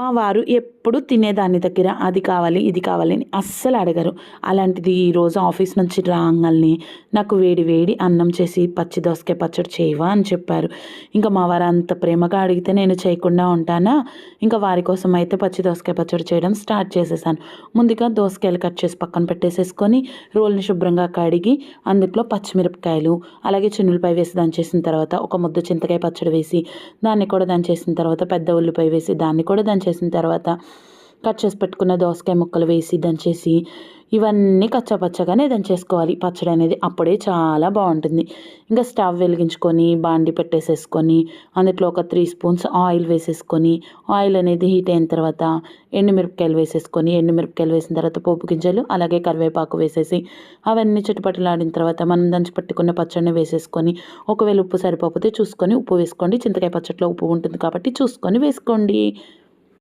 మా వారు ఎప్పుడు తినేదాన్ని దగ్గర అది కావాలి ఇది కావాలి అని అస్సలు అడగరు. అలాంటిది ఈరోజు ఆఫీస్ నుంచి రాగానే నాకు వేడి వేడి అన్నం చేసి పచ్చి దోసకాయ పచ్చడి చేయవా అని చెప్పారు. ఇంకా మా వారు అంత ప్రేమగా అడిగితే నేను చేయకుండా ఉంటానా? ఇంకా వారి కోసం అయితే పచ్చి దోసకాయ పచ్చడి చేయడం స్టార్ట్ చేసేసాను. ముందుగా దోసకాయలు కట్ చేసి పక్కన పెట్టేసేసుకొని రోల్ని శుభ్రంగా కడిగి అందులో పచ్చిమిరపకాయలు అలాగే చిన్నులపై వేసి దంచేసిన తర్వాత ఒక ముద్ద చింతకాయ పచ్చడి వేసి దాన్ని కూడా దంచేసిన తర్వాత పెద్ద ఉల్లిపాయ వేసి దాన్ని కూడా చేసిన తర్వాత కట్ చేసి పెట్టుకున్న దోసకాయ ముక్కలు వేసి దంచేసి ఇవన్నీ కచ్చాపచ్చగానే దంచేసుకోవాలి. పచ్చడి అనేది అప్పుడే చాలా బాగుంటుంది. ఇంకా స్టవ్ వెలిగించుకొని బాండి పెట్టేసేసుకొని అందులో ఒక త్రీ స్పూన్స్ ఆయిల్ వేసేసుకొని ఆయిల్ అనేది హీట్ అయిన తర్వాత ఎండుమిరపకాయలు వేసేసుకొని ఎండుమిరపకాయలు వేసిన తర్వాత పోపు గింజలు అలాగే కరివేపాకు వేసేసి అవన్నీ చుట్టుపట్టలాడిన తర్వాత మనం దంచి పెట్టుకున్న పచ్చడిని వేసేసుకొని ఒకవేళ ఉప్పు సరిపోతే చూసుకొని ఉప్పు వేసుకోండి. చింతకాయ పచ్చట్లో ఉప్పు ఉంటుంది కాబట్టి చూసుకొని వేసుకోండి.